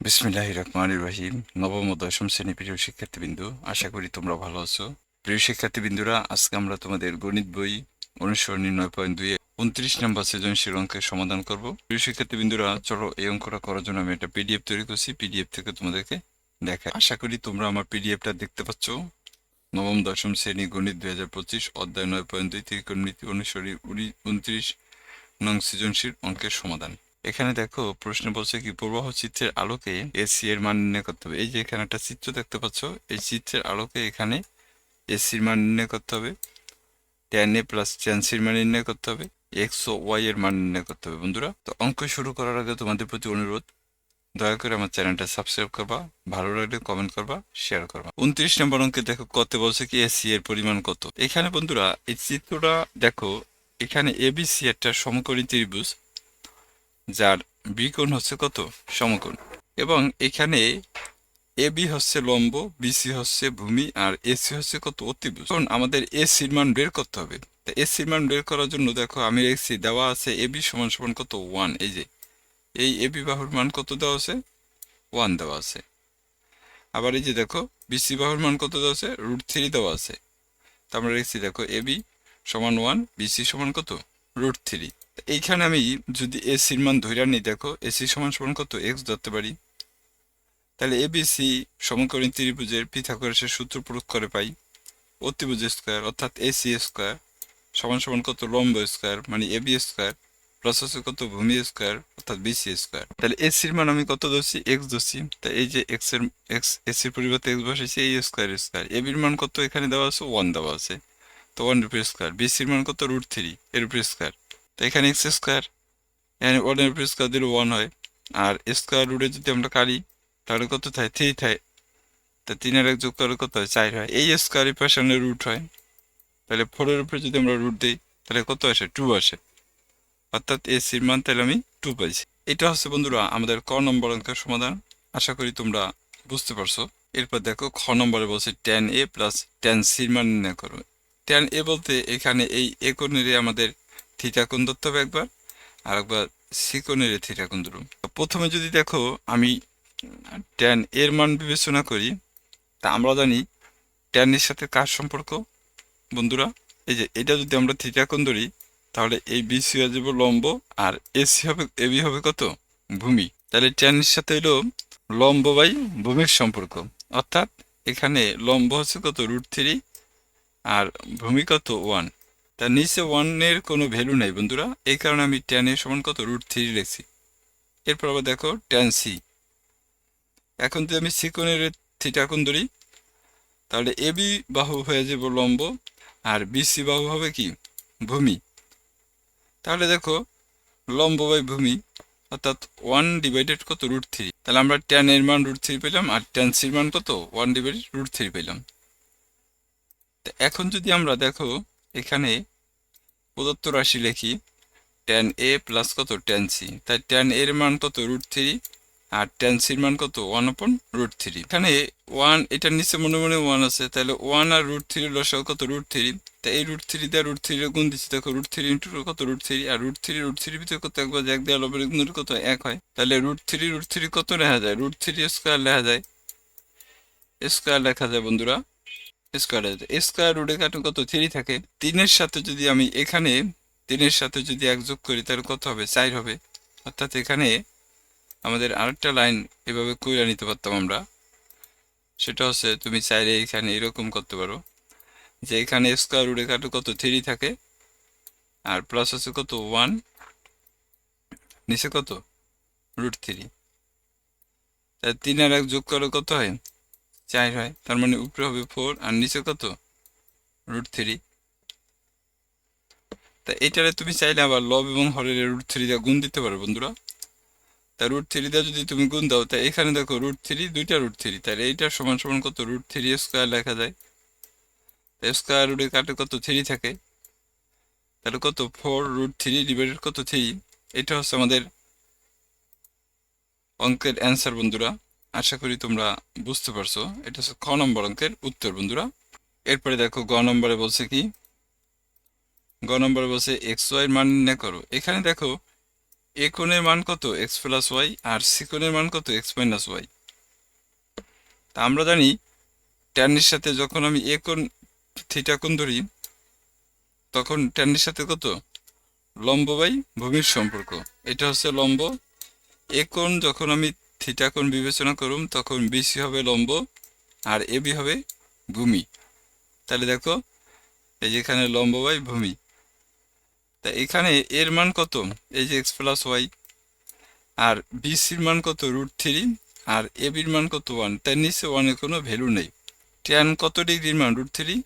বিসমিল্লাহ রহমান রহিম নবম ও দশম শ্রেণি প্রিয় শিক্ষার্থীবৃন্দু, আশা করি তোমরা ভালো আছো। প্রিয় শিক্ষার্থীবৃন্দুরা, আজকে আমরা তোমাদের গণিত বই অনুসরণী নয় পয়েন্ট দুই উনত্রিশ নম্বর সৃজনশীল অঙ্কের সমাধান করব। প্রিয় শিক্ষার্থীবৃন্দুরা, চলো এই অঙ্কটা করার জন্য আমি একটা পিডিএফ তৈরি করছি। পিডিএফ থেকে তোমাদেরকে দেখা আশা করি তোমরা আমার পিডিএফটা দেখতে পাচ্ছ। নবম, দশম শ্রেণি, গণিত দুই হাজার পঁচিশ, অধ্যায় নয় পয়েন্ট দুই, ত্রিকোণমিতি অনুসরী উনত্রিশ নং সৃজনশীল অঙ্কের সমাধান। এখানে দেখো প্রশ্ন বলছে কি, প্রবাহ চিত্রের আলোকে এসি এর মান নির্ণয় করতে হবে। এই যে এখানে একটা চিত্র দেখতে পাচ্ছ, এই চিত্রের আলোকে এখানে এসির মান নির্ণয় করতে হবে। ট্যান এ প্লাস ট্যানসির মান নির্ণয় করতে হবে। এক্স ও ওয়াই এর মান নির্ণয় করতে হবে, বন্ধুরা। তো অঙ্ক শুরু করার আগে তোমাদের প্রতি অনুরোধ, দয়া করে আমার চ্যানেলটা সাবস্ক্রাইব করবা, ভালো লাগলে কমেন্ট করবা শেয়ার করবা। উনত্রিশ নম্বর অঙ্কে দেখো কত বলছে কি, এসি এর পরিমাণ কত। এখানে বন্ধুরা, এই চিত্রটা দেখো, এখানে এবিসি একটা সমকোণী ত্রিভুজ যার বিকোণ হচ্ছে কত? সমকোণ। এবং এখানে এ বি হচ্ছে লম্ব বিসি হচ্ছে ভূমি, আর এসি হচ্ছে কত? অতিভুজ। এখন আমাদের এসির মান বের করতে হবে। তা এসির মান বের করার জন্য দেখো, আমি এসি দেওয়া আছে, এ বি সমান সমান কত? ওয়ান। এই যে, এই এবি বাহুর মান কত দেওয়া আছে? ওয়ান দেওয়া আছে। আবার এই যে দেখো বিসি বাহুর মান কত দেওয়া আছে? রুট থ্রি দেওয়া আছে। তা আমরা রেখেছি দেখো, এ বি সমান ওয়ান বিসি সমান কত? Root three. এইখানে আমি যদি এসির মান ধরে নিই দেখো এসি সমান সমান কত? এক্স ধরতে পারি। তাহলে এবিসি সমকরণ ত্রিভুজের পিথাগোরাসের সূত্র প্রয়োগ করে পাই। অতিভুজ স্কোয়ার অর্থাৎ এসি স্কোয়ার সমান সমান কত? লম্ব স্কোয়ার মানে এবি স্কোয়ার প্লাস হচ্ছে কত? ভূমি স্কোয়ার অর্থাৎ বিসি স্কোয়ার তাহলে এসির মান আমি কত ধরছি? এক্স ধরছি। তা এই যে এক্সের এক্স এসির পরিবর্তে এক্স বসেছি এই স্কোয়ার স্কোয়ার এবির মান কত? এখানে দেওয়া আছে ওয়ান দেওয়া আছে। তো ওয়ান রুপি স্কোয়ার বিসির মান কত? রুট থ্রি এর উপরে স্কোয়ার তো এখানে এক্স স্কোয়ার এখানে ওয়ানের উপরে স্কোয়ার দিলে ওয়ান হয়। আর স্কোয়ার রুটে যদি আমরা কারি তাহলে কত থাকে? থ্রি থাকে। তা তিনের এক যোগ করলে কত হয়? চার হয়। এই স্কোয়ারের পাশে রুট হয়। তাহলে ফোরের উপরে যদি আমরা রুট দিই, তাহলে কত আসে? টু আসে। অর্থাৎ এসির মান তাহলে আমি টু পাইছি। এটা হচ্ছে বন্ধুরা আমাদের ক নম্বর অঙ্কের সমাধান। আশা করি তোমরা বুঝতে পারছ। এরপর দেখো খ নম্বরে বলছে টেন এ প্লাস টেন সির মান নির্ণয় করো। টেন এ বলতে এখানে এই এ কোণেরই আমাদের থিটা কোণ ধরতে হবে একবার আর একবার সি কোণের থিটা কোণ ধরুন প্রথমে যদি দেখো, আমি ট্যান এর মান বিবেচনা করি, তা আমরা জানি টেনের সাথে কার সম্পর্ক? বন্ধুরা, এই যে এটা যদি আমরা থিটা কোণ ধরি, তাহলে এই বিসি হয়ে যাবে লম্ব, আর এসি হবে এবি হবে কত? ভূমি। তাহলে টেনের সাথে হলো লম্ব বাই ভূমির সম্পর্ক। অর্থাৎ এখানে লম্ব হচ্ছে কত? রুট থ্রি আর ভূমি কত? ওয়ান তার নিচে ওয়ানের কোনো ভ্যালু নেই, বন্ধুরা। এই কারণে আমি টেনের সমান কত? রুট থ্রি লিখছি। এরপর আবার দেখো টেন সি এখন যদি আমি সিকোনের থিটা কোণ ধরি, তাহলে এবি বাহু হয়ে যাব লম্ব, আর বিসি বাহু হবে কি? ভূমি। তাহলে দেখো, লম্ব বাই ভূমি, অর্থাৎ ওয়ান ডিভাইডেড কত? রুট থ্রি তাহলে আমরা টেন এর মান রুট থ্রি পেলাম, আর টেন সির মান কত? ওয়ান ডিভাইডেড রুট থ্রি পেলাম। এখন যদি আমরা দেখো এখানে প্রদত্ত রাশি লেখি টেন এ প্লাস কত? টেন সি তাই টেন এর মান কত? রুট থ্রি আর টেন সির মান কত? ওয়ান অপন রুট থ্রি এখানে ওয়ান এটার নিচে মনে মনে ওয়ান আছে। তাহলে ওয়ান আর রুট থ্রি লসাও কত? রুট থ্রি তাই এই রুট থ্রি দিয়ে রুট থ্রি গুণ দিচ্ছি। দেখো রুট থ্রি ইন্টু কত? রুট থ্রি আর রুট থ্রি রুট থ্রির ভিতরে কত? একবার এক দেওয়া লবের গুণ কত? এক হয়। তাহলে রুট থ্রি রুট থ্রি কত লেখা যায়? রুট থ্রি স্কোয়ার লেখা যায়। স্কোয়ার লেখা যায় বন্ধুরা। স্কোয়ার স্কোয়ার রুটে কাটে কত? থ্রি থাকে। তিনের সাথে যদি আমি এখানে, তিনের সাথে যদি এক যোগ করি, তাহলে কত হবে? চার হবে। অর্থাৎ এখানে আমাদের আরেকটা লাইন এভাবে কইরা নিতে পারতাম আমরা। সেটা হচ্ছে তুমি চাইলে এখানে এরকম করতে পারো যে এখানে স্কোয়ার রুটে কাটে কত? থ্রি থাকে। আর প্লাস হচ্ছে কত? ওয়ান নিচে কত? রুট থ্রি তিন আর এক যোগ করলে কত হয়? চার হয়। তার মানে উপরে হবে ফোর আর নিচে কত? রুট থ্রি তা এটারে তুমি চাইলে আবার লব এবং হরের রুট থ্রি দিয়ে গুণ দিতে পারো বন্ধুরা। তা রুট থ্রি দিয়ে যদি তুমি গুণ দাও, তা এখানে দেখো রুট থ্রি দুইটা রুট থ্রি তাহলে এইটার সমান সমান কত? রুট থ্রি স্কোয়ার লেখা যায়। স্কোয়ার রুটে কাটে কত? থ্রি থাকে। তাহলে কত? ফোর রুট থ্রি ডিভাইডেড কত? থ্রি এটা হচ্ছে আমাদের অঙ্কের অ্যান্সার বন্ধুরা। আশা করি তোমরা বুঝতে পারছ। এটা হচ্ছে খ নম্বর অঙ্কের উত্তর, বন্ধুরা। এরপরে দেখো, গ নম্বরে বলছে কি? গ নম্বরে বলছে এক্স ওয়াই মান নির্ণয় করো। এখানে দেখো এ কোণের মান কত? এক্স প্লাস ওয়াই আর সি কোণের মান কত? এক্স মাইনাস ওয়াই তা আমরা জানি ট্যানের সাথে যখন আমি এ কোণ থিটা কোণ ধরি, তখন ট্যানের সাথে কত? লম্ব বাই ভূমির সম্পর্ক। এটা হচ্ছে লম্ব। এ কোণ যখন আমি থিটা কোণ বিবেচনা করুম তখন বিসি হবে লম্ব আর এ বি হবে ভূমি। তাহলে দেখো, এই যে এখানে লম্ব বাই ভূমি। তা এখানে এর মান কত? এই যে এক্স প্লাস ওয়াই আর বিসির মান কত? রুট থ্রি আর এ বির মান কত? ওয়ান তার নিচে ওয়ানের কোনো ভ্যালু নেই। ট্যান কত ডিগ্রির মান? রুট থ্রি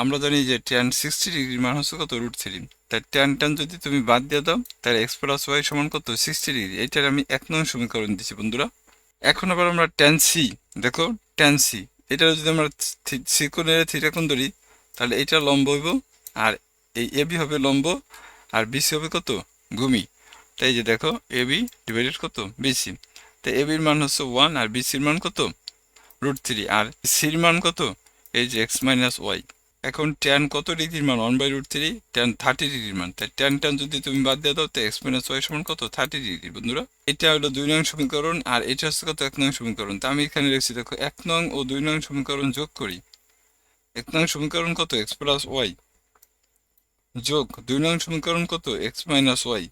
আমরা জানি যে ট্যান সিক্সটি ডিগ্রির মান হচ্ছে কত? রুট থ্রি তাই ট্যান ট্যান যদি তুমি বাদ দিয়ে দাও, তাহলে এক্স প্লাস ওয়াই সমান কত? সিক্সটি ডিগ্রি এইটার আমি এক নং সমীকরণ দিচ্ছি বন্ধুরা। এখন আবার আমরা ট্যান সি দেখো ট্যান সি এটা যদি আমরা সি কোণের থিটা কোণ ধরি, তাহলে এটা লম্ব হইব, আর এই এ বি হবে লম্ব, আর বিসি হবে কত? ভূমি। তাই যে দেখো এ বি ডিভাইডেড কত? বিসি তো এ বির মান হচ্ছে ওয়ান আর বি বিসির মান কত? রুট থ্রি আর সির মান কত? এই যে এক্স মাইনাস ওয়াই এখন ট্যান কত ডিগ্রির মান? One by root three tan thirty ডিগ্রির মান। তাই ট্যান ট্যান যদি তুমি বাদ দিয়ে দাও, তো এক্স মাইনাস ওয়াই সমান কত? থার্টি ডিগ্রি, বন্ধুরা। এটা হলো দুই নং সমীকরণ, আর এটা হচ্ছে কত? এক নং সমীকরণ। তা আমি এখানে রেখেছি দেখো, এক নং ও দুই নং সমীকরণ যোগ করি। এক নং সমীকরণ কত? এক্স প্লাস ওয়াই যোগ দুই নং সমীকরণ কত? এক্স মাইনাস ওয়াই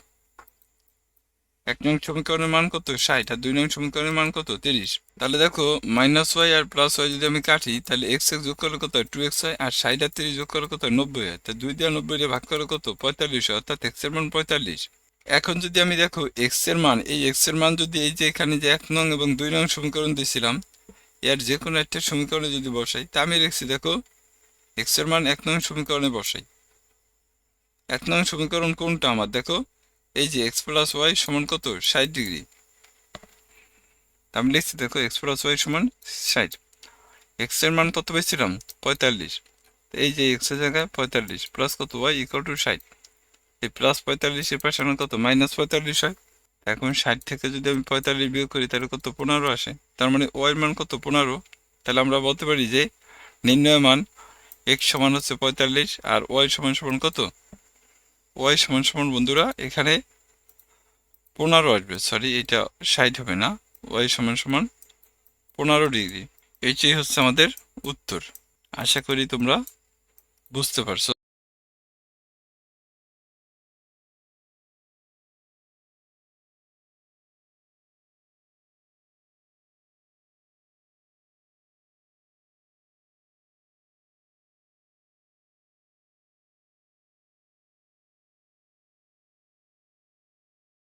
এক নং সমীকরণের মান কত? ষাট আর দুই নং সমীকরণের মান কত? তিরিশ। তাহলে দেখো মাইনাস ওয়াই আর প্লাস ওয়াই যদি আমি কাটি, তাহলে এক্স এক্স যোগ করলে কত? টু এক্স হয়, আর ষাট আর তিরিশ যোগ করলে কত? নব্বই হয়। তা দুই দিয়ে নব্বই দিয়ে ভাগ করলে কত? পঁয়তাল্লিশ অর্থাৎ এক্সের মান পঁয়তাল্লিশ। এখন যদি আমি দেখো এক্সের মান, এই এক্সের মান যদি এই যে এখানে যে এক নং এবং দুই নং সমীকরণ দিয়েছিলাম, এর যে কোনো একটা সমীকরণে যদি বসাই, তা আমি লিখছি দেখো এক্সের মান এক নং সমীকরণে বসাই। এক নং সমীকরণ কোনটা আমার? দেখো এই যে এক্স প্লাস ওয়াই সমান কত? ষাট ডিগ্রি। আমি লিখছি, দেখো এক্স প্লাস ওয়াই সমান ষাট। এক্সের মান কত পেয়েছিলাম? পঁয়তাল্লিশ। এই যে এক্সের জায়গায় পঁয়তাল্লিশ প্লাস কত? ওয়াই ইকুয়াল টু ষাট। এই প্লাস পঁয়তাল্লিশের পাশে কত? মাইনাস পঁয়তাল্লিশ হয়। এখন ষাট থেকে যদি আমি পঁয়তাল্লিশ বিয়োগ করি, তাহলে কত? পনেরো আসে। তার মানে ওয়াই মান কত? পনেরো। তাহলে আমরা বলতে পারি যে নির্ণয় মান এক্স সমান হচ্ছে পঁয়তাল্লিশ আর ওয়াই সমান সমান কত? ওয়াই সমান সমান বন্ধুরা, এখানে পনেরো আসবে সরি এটা ষাট হবে না, ওয়াই সমান সমান পনেরো ডিগ্রি। এইটাই হচ্ছে আমাদের উত্তর। আশা করি তোমরা বুঝতে পারছ।